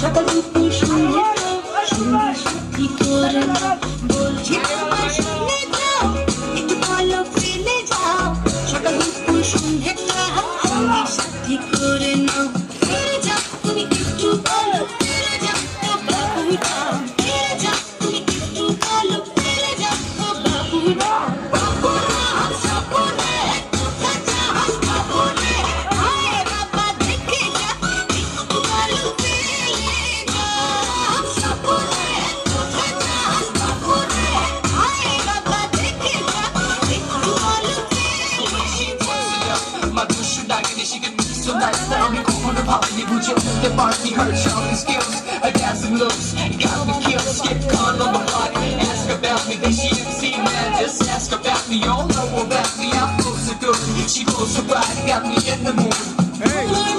সকল দুঃখ শুনে সুন্দর সত্যি করে বলছি তোমার শুনে যাও একটু ভালো ফেলে যাও সকল দুঃখ শুনে যাও সত্যি করে নাও। It's so nice that I'm cool from the poverty Bujo That The party hurt, sharp skills I got some looks, got me killed. Skip gun on my block Ask about me, they she didn't see man Just ask about me, all know about me I'm close to good, she goes to ride Got me in the mood. Hey!